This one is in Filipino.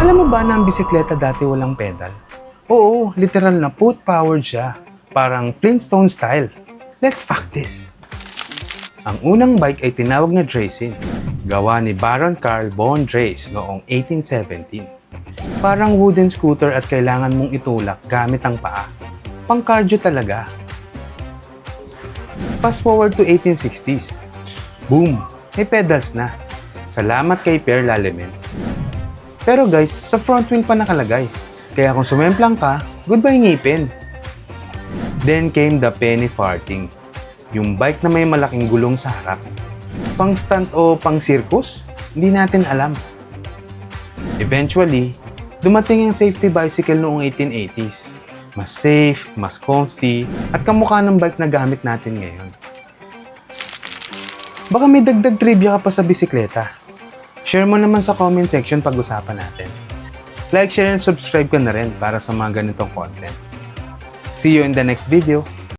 Alam mo ba na ang bisikleta dati walang pedal? Oo, literal na foot-powered siya. Parang Flintstone style. Let's fact this. Ang unang bike ay tinawag na Dracin. Gawa ni Baron Carl von Drace noong 1817. Parang wooden scooter at kailangan mong itulak gamit ang paa. Pang cardio talaga. Fast forward to 1860s. Boom! May pedals na. Salamat kay Pierre Lalemin. Pero guys, sa front wheel pa nakalagay. Kaya kung sumemplang ka, goodbye ngipin. Then came the penny farthing. Yung bike na may malaking gulong sa harap. Pang stunt o pang circus? Hindi natin alam. Eventually, dumating yung safety bicycle noong 1880s. Mas safe, mas comfy, at kamukha ng bike na gamit natin ngayon. Baka may dagdag trivia ka pa sa bisikleta. Share mo naman sa comment section pag-usapan natin. Like, share, and subscribe ka na rin para sa mga ganitong content. See you in the next video.